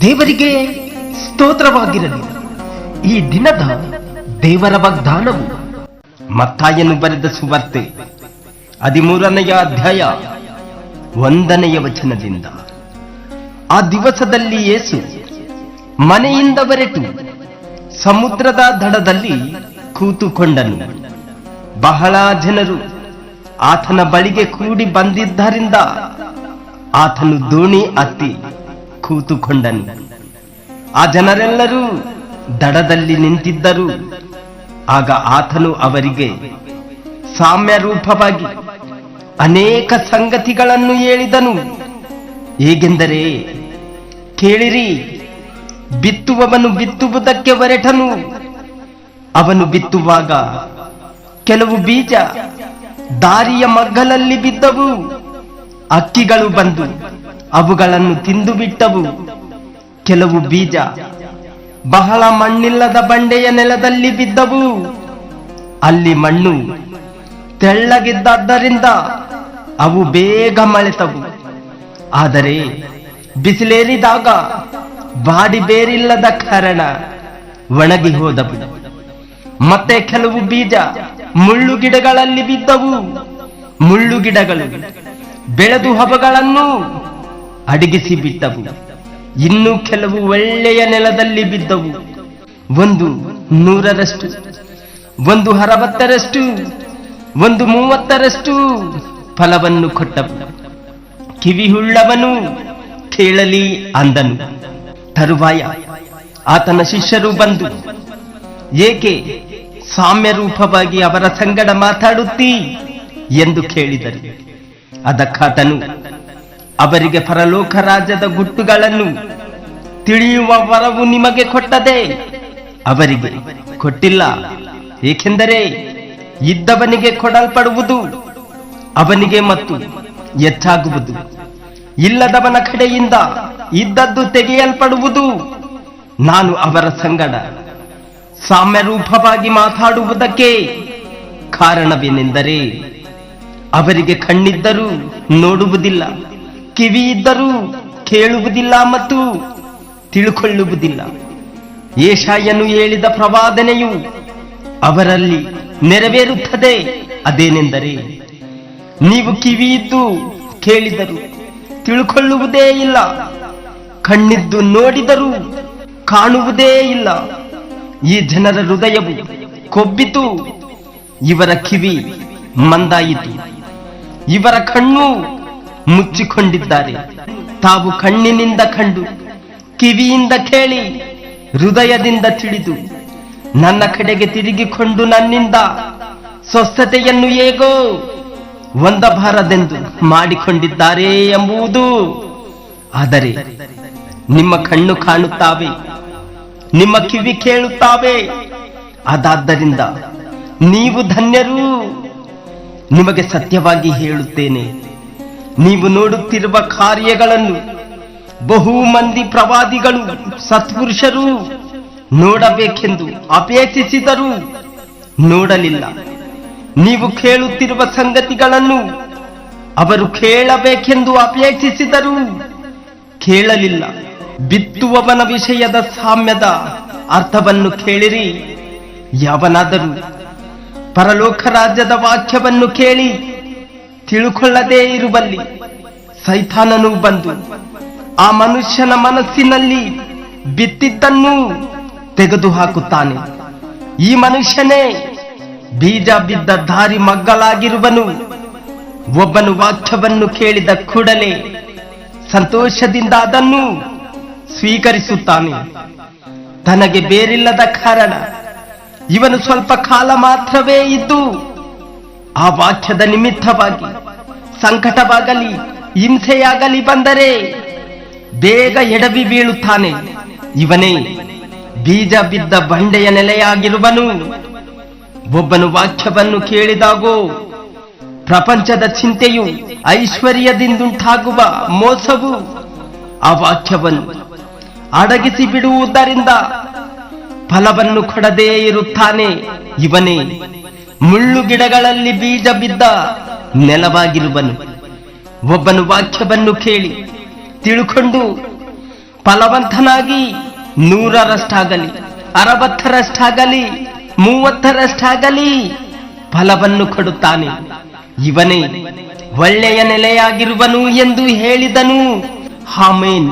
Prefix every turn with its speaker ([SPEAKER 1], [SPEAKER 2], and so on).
[SPEAKER 1] ದೇವರಿಗೆ ಸ್ತೋತ್ರವಾಗಿರಲಿ. ಈ ದಿನದ ದೇವರ ವಾಗ್ದಾನವು ಮತ್ತಾಯನು ಬರೆದ ಸುವಾರ್ತೆ ಹದಿಮೂರನೆಯ ಅಧ್ಯಾಯ ಒಂದನೆಯ ವಚನದಿಂದ. ಆ ದಿವಸದಲ್ಲಿ ಯೇಸು ಮನೆಯಿಂದ ಹೊರಟು ಸಮುದ್ರದ ದಡದಲ್ಲಿ ಕೂತುಕೊಂಡನು. ಬಹಳ ಜನರು ಆತನ ಬಳಿಗೆ ಕೂಡಿ ಬಂದಿದ್ದರಿಂದ ಆತನು ದೋಣಿ ಅತ್ತಿ ಕೂತುಕೊಂಡನು. ಆ ಜನರೆಲ್ಲರೂ ದಡದಲ್ಲಿ ನಿಂತಿದ್ದರು. ಆಗ ಆತನು ಅವರಿಗೆ ಸಾಮ್ಯ ರೂಪವಾಗಿ ಅನೇಕ ಸಂಗತಿಗಳನ್ನು ಹೇಳಿದನು. ಹೇಗೆಂದರೆ, ಕೇಳಿರಿ, ಬಿತ್ತುವವನು ಬಿತ್ತುವುದಕ್ಕೆ ಹೊರಟನು. ಅವನು ಬಿತ್ತುವಾಗ ಕೆಲವು ಬೀಜ ದಾರಿಯ ಮಗ್ಗಲಲ್ಲಿ ಬಿದ್ದವು. ಅಕ್ಕಿಗಳು ಬಂದು ಅವುಗಳನ್ನು ತಿಂದು ಬಿಟ್ಟವು. ಕೆಲವು ಬೀಜ ಬಹಳ ಮಣ್ಣಿಲ್ಲದ ಬಂಡೆಯ ನೆಲದಲ್ಲಿ ಬಿದ್ದವು. ಅಲ್ಲಿ ಮಣ್ಣು ತೆಳ್ಳಗಿದ್ದದ್ದರಿಂದ ಅವು ಬೇಗ ಮಳೆತವು. ಆದರೆ ಬಿಸಿಲೇರಿದಾಗ ಬಾಡಿ ಬೇರಿಲ್ಲದ ಕಾರಣ ಒಣಗಿ ಹೋದವು. ಮತ್ತೆ ಕೆಲವು ಬೀಜ ಮುಳ್ಳು ಗಿಡಗಳಲ್ಲಿ ಬಿದ್ದವು. ಮುಳ್ಳು ಗಿಡಗಳು ಬೆಳೆದು ಹಬಗಳನ್ನು ಅಡಗಿಸಿ ಬಿಟ್ಟವು ಇನ್ನು ಕೆಲವು ಒಳ್ಳೆಯ ನೆಲದಲ್ಲಿ ಬಿದ್ದವು. ಒಂದು ನೂರರಷ್ಟು, ಒಂದು ಅರವತ್ತರಷ್ಟು, ಒಂದು ಮೂವತ್ತರಷ್ಟು ಫಲವನ್ನು ಕೊಟ್ಟವು. ಕಿವಿಹುಳ್ಳವನು ಕೇಳಲಿ ಅಂದನು. ತರುವಾಯ ಆತನ ಶಿಷ್ಯರು ಬಂದು, ಏಕೆ ಸಾಮ್ಯ ರೂಪವಾಗಿ ಅವರ ಸಂಗಡ ಮಾತಾಡುತ್ತೀ ಎಂದು ಕೇಳಿದರು. ಅದಕ್ಕಾತನು, ಅವರಿಗೆ ಪರಲೋಕ ರಾಜ್ಯದ ಗುಟ್ಟುಗಳನ್ನು ತಿಳಿಯುವ ವರವು ನಿಮಗೆ ಕೊಟ್ಟದೆ ಅವರಿಗೆ ಕೊಟ್ಟಿಲ್ಲ. ಏಕೆಂದರೆ ಇದ್ದವನಿಗೆ ಕೊಡಲ್ಪಡುವುದು ಅವನಿಗೆ ಮತ್ತು ಹೆಚ್ಚಾಗುವುದು. ಇಲ್ಲದವನ ಕಡೆಯಿಂದ ಇದ್ದದ್ದು ತೆಗೆಯಲ್ಪಡುವುದು ನಾನು ಅವರ ಸಂಗಡ ಸಾಮ್ಯ ರೂಪವಾಗಿ ಮಾತಾಡುವುದಕ್ಕೆ ಕಾರಣವೇನೆಂದರೆ ಅವರಿಗೆ ಕಣ್ಣಿದ್ದರೂ ನೋಡುವುದಿಲ್ಲ ಕಿವಿ ಇದ್ದರೂ ಕೇಳುವುದಿಲ್ಲ ಮತ್ತು ತಿಳುಕೊಳ್ಳುವುದಿಲ್ಲ. ಏಷಾಯನು ಹೇಳಿದ ಪ್ರವಾದನೆಯು ಅವರಲ್ಲಿ ನೆರವೇರುತ್ತದೆ. ಅದೇನೆಂದರೆ ನೀವು ಕಿವಿಯಿದ್ದು ಕೇಳಿದರು ತಿಳ್ಕೊಳ್ಳುವುದೇ ಇಲ್ಲ, ಕಣ್ಣಿದ್ದು ನೋಡಿದರೂ ಕಾಣುವುದೇ ಇಲ್ಲ. ಈ ಜನರ ಹೃದಯವು ಕೊಬ್ಬಿತು. ಇವರ ಕಿವಿ ಮಂದಾಯಿತು. ಇವರ ಕಣ್ಣು ಮುಚ್ಚಿಕೊಂಡಿದ್ದಾರೆ. ತಾವು ಕಣ್ಣಿನಿಂದ ಕಂಡು, ಕಿವಿಯಿಂದ ಕೇಳಿ, ಹೃದಯದಿಂದ ತಿಳಿದು, ನನ್ನ ಕಡೆಗೆ ತಿರುಗಿಕೊಂಡು ನನ್ನಿಂದ ಸ್ವಸ್ಥತೆಯನ್ನು ಹೇಗೋ ಹೊಂದಬಾರದೆಂದು ಮಾಡಿಕೊಂಡಿದ್ದಾರೆ ಎಂಬುದು. ಆದರೆ ನಿಮ್ಮ ಕಣ್ಣು ಕಾಣುತ್ತಾವೆ. ನಿಮ್ಮ ಕಿವಿ ಕೇಳುತ್ತಾವೆ. ಅದಾದ್ದರಿಂದ ನೀವು ಧನ್ಯರು. ನಿಮಗೆ ಸತ್ಯವಾಗಿ ಹೇಳುತ್ತೇನೆ. ನೀವು ನೋಡುತ್ತಿರುವ ಕಾರ್ಯಗಳನ್ನು ಬಹು ಮಂದಿ ಪ್ರವಾದಿಗಳು, ಸತ್ಪುರುಷರು ನೋಡಬೇಕೆಂದು ಅಪೇಕ್ಷಿಸಿದರು ನೋಡಲಿಲ್ಲ. ನೀವು ಕೇಳುತ್ತಿರುವ ಸಂಗತಿಗಳನ್ನು ಅವರು ಕೇಳಬೇಕೆಂದು ಅಪೇಕ್ಷಿಸಿದರು ಕೇಳಲಿಲ್ಲ. ಬಿತ್ತುವವನ ವಿಷಯದ ಸಾಮ್ಯದ ಅರ್ಥವನ್ನು ಕೇಳಿರಿ. ಯಾವನಾದರೂ ಪರಲೋಕ ರಾಜ್ಯದ ವಾಕ್ಯವನ್ನು ಕೇಳಿ ತಿಳುಕೊಳ್ಳದೇ ಇರುವಲ್ಲಿ ಸೈತಾನನು ಬಂದು ಆ ಮನುಷ್ಯನ ಮನಸ್ಸಿನಲ್ಲಿ ಬಿತ್ತಿದ್ದನ್ನು ತೆಗೆದು ಹಾಕುತ್ತಾನೆ ಈ ಮನುಷ್ಯನೇ ಬೀಜ ಬಿದ್ದ ದಾರಿ ಮಗ್ಗಲಾಗಿರುವನು. ಒಬ್ಬನು ವಾಕ್ಯವನ್ನು ಕೇಳಿದ ಕೂಡಲೇ ಸಂತೋಷದಿಂದ ಅದನ್ನು ಸ್ವೀಕರಿಸುತ್ತಾನೆ. ತನಗೆ ಬೇರಿಲ್ಲದ ಕಾರಣ ಇವನು ಸ್ವಲ್ಪ ಕಾಲ ಮಾತ್ರವೇ ಇದ್ದು ಆ ವಾಕ್ಯದ ನಿಮಿತ್ತವಾಗಿ ಸಂಕಟವಾಗಲಿ, ಹಿಂಸೆಯಾಗಲಿ ಬಂದರೆ ಬೇಗ ಎಡವಿ ಬೀಳುತ್ತಾನೆ. ಇವನೇ ಬೀಜ ಬಿದ್ದ ಬಂಡೆಯ ನೆಲೆಯಾಗಿರುವನು. ಒಬ್ಬನು ವಾಕ್ಯವನ್ನು ಕೇಳಿದಾಗೋ ಪ್ರಪಂಚದ ಚಿಂತೆಯು ಐಶ್ವರ್ಯದಿಂದುಂಟಾಗುವ ಮೋಸವು ಆ ವಾಕ್ಯವನ್ನು ಅಡಗಿಸಿ ಬಿಡುವುದರಿಂದ ಫಲವನ್ನು ಕೊಡದೇ ಇರುತ್ತಾನೆ ಇವನೇ. ಮುಳ್ಳು ಗಿಡಗಳಲ್ಲಿ ಬೀಜ ಬಿದ್ದ ನೆಲವಾಗಿರುವನು. ಒಬ್ಬನು ವಾಕ್ಯವನ್ನು ಕೇಳಿ ತಿಳ್ಕೊಂಡು ಫಲವಂತನಾಗಿ ನೂರರಷ್ಟಾಗಲಿ, ಅರವತ್ತರಷ್ಟಾಗಲಿ, ಮೂವತ್ತರಷ್ಟಾಗಲಿ ಫಲವನ್ನು ಕೊಡುತ್ತಾನೆ. ಇವನೇ ಒಳ್ಳೆಯ ನೆಲೆಯಾಗಿರುವನು ಎಂದು ಹೇಳಿದನು. ಹಾಮೇನ್